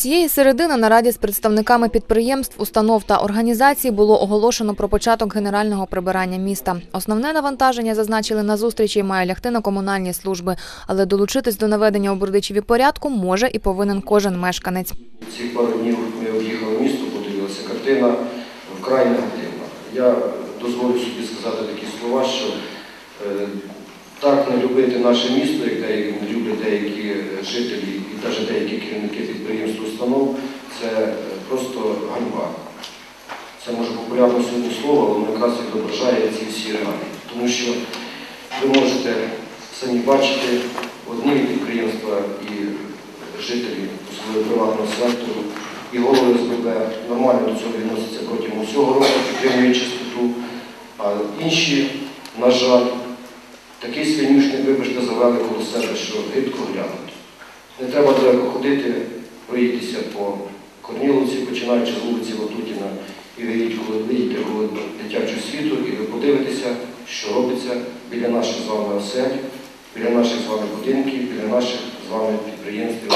Цієї середи на нараді з представниками підприємств, установ та організацій було оголошено про початок генерального прибирання міста. Основне навантаження зазначили на зустрічі має лягти на комунальні служби, але долучитись до наведення у Бердичеві порядку може і повинен кожен мешканець. Ці пару днів ми об'їхали місто, подивилися. Картина вкрай негативна. Я дозволю собі сказати такі слова, що е, так не любити наше місто, як не люблять деякі жителі і навіть деякі керівники підприємств установ, це е, просто ганьба. Це може популярне сьогодні слово, але воно якраз відображає ці всі реалії. Тому що ви можете самі бачити одні підприємства і жителі особливо приватного сектору і голови СББ нормально до цього відносяться протягом всього року, підтримують чистоту, а інші, на жаль, такий свинюшник, вибачте, завели коло себе, що гидко глянути. Не треба далеко ходити, проїдьтеся по Корніловці, починаючи з вулиці Ватутіна, і виїдьте коли виїдете коли дитячого світу, і ви подивитеся, що робиться біля наших з вами осель, біля наших з вами будинків, біля наших з вами підприємств.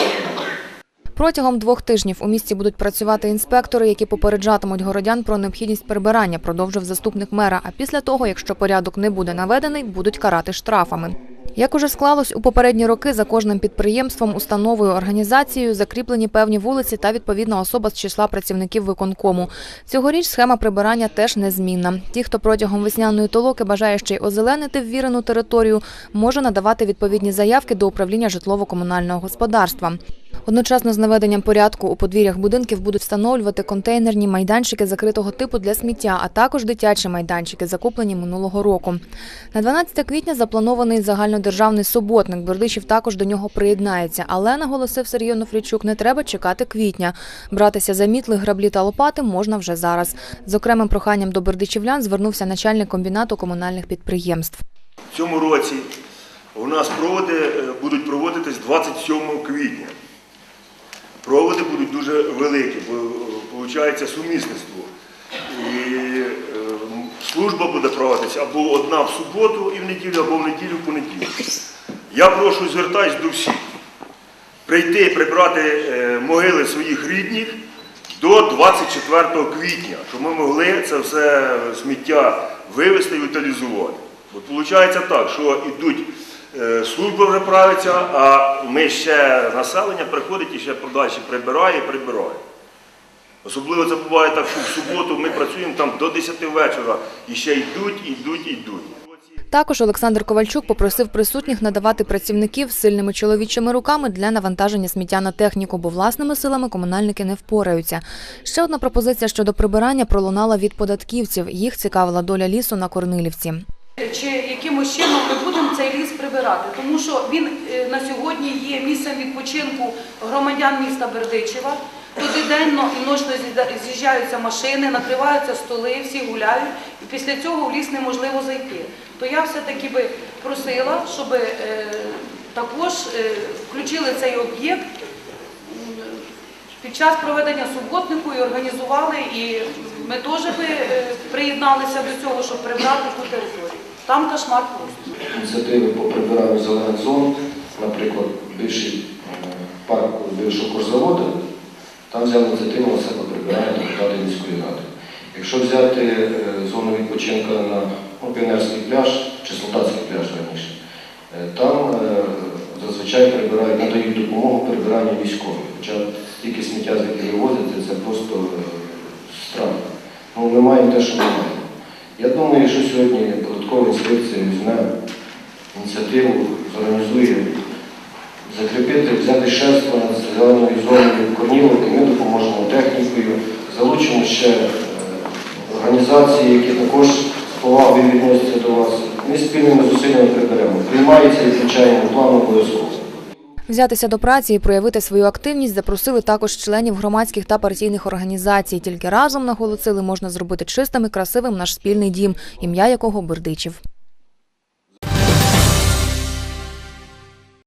Протягом двох тижнів у місті будуть працювати інспектори, які попереджатимуть городян про необхідність прибирання, продовжив заступник мера. А після того, якщо порядок не буде наведений, будуть карати штрафами. Як уже склалось у попередні роки, за кожним підприємством, установою, організацією закріплені певні вулиці та відповідна особа з числа працівників виконкому. Цьогоріч схема прибирання теж незмінна. Ті, хто протягом весняної толоки бажає ще й озеленити ввірену територію, може надавати відповідні заявки до управління житлово-комунального господарства. Одночасно з наведенням порядку у подвір'ях будинків будуть встановлювати контейнерні майданчики закритого типу для сміття, а також дитячі майданчики, закуплені минулого року. На 12 квітня запланований загальнодержавний суботник. Бердичів також до нього приєднається. Але наголосив Сергій Онофрійчук, не треба чекати квітня. Братися за мітли, граблі та лопати можна вже зараз. З окремим проханням до бердичівлян звернувся начальник комбінату комунальних підприємств. В цьому році у нас проводи е, будуть проводитись 27 квітня. Проводи будуть дуже великі, бо виходить сумісництво. І е, служба буде проводитися або одна в суботу і в неділю, або в неділю в понеділок. Я прошу звертаюсь до всіх прийти і прибрати е, могили своїх рідних до 24 квітня, щоб ми могли це все сміття вивезти і утилізувати. От виходить так, що йдуть е, служби вже правиться, а ми ще населення приходить і ще подальше прибирає і прибирає. Особливо це буває так, що в суботу ми працюємо там до 10 вечора і ще йдуть, йдуть, йдуть. Також Олександр Ковальчук попросив присутніх надавати працівників сильними чоловічими руками для навантаження сміття на техніку, бо власними силами комунальники не впораються. Ще одна пропозиція щодо прибирання пролунала від податківців. Їх цікавила доля лісу на Корнилівці. Чи якимось чином ми цей ліс прибирати, тому що він е, на сьогодні є місцем відпочинку громадян міста Бердичева. Туди денно і ночно з'їжджаються машини, накриваються столи, всі гуляють, і після цього в ліс неможливо зайти. То я все-таки би просила, щоб е, також е, включили цей об'єкт під час проведення суботнику і організували, і ми теж би приєдналися до цього, щоб прибрати ту територію. Там кошмар просто. ініціативи по прибиранню зелених зон, наприклад, бивший е, парк бившого курзаводу, там взяв ініціативу на себе прибирання депутати міської ради. Якщо взяти е, зону відпочинку на ну, пляж чи Солдатський пляж раніше, е, там зазвичай прибирають, надають допомогу прибиранню військових. Хоча стільки сміття, звідки вивозити, це просто страх. Ну, ми маємо те, що ми маємо. Я думаю, що сьогодні податкова інспекція знаю, ініціативу, зорганізує, закріпити, взяти шефство над зеленою зоною і ми допоможемо технікою, залучимо ще е, організації, які також з повагою відносяться до вас. Ми спільними зусиллями приберемо. Приймається і включаємо план обов'язково. Взятися до праці і проявити свою активність запросили також членів громадських та партійних організацій. Тільки разом наголосили, можна зробити чистим і красивим наш спільний дім, ім'я якого Бердичів.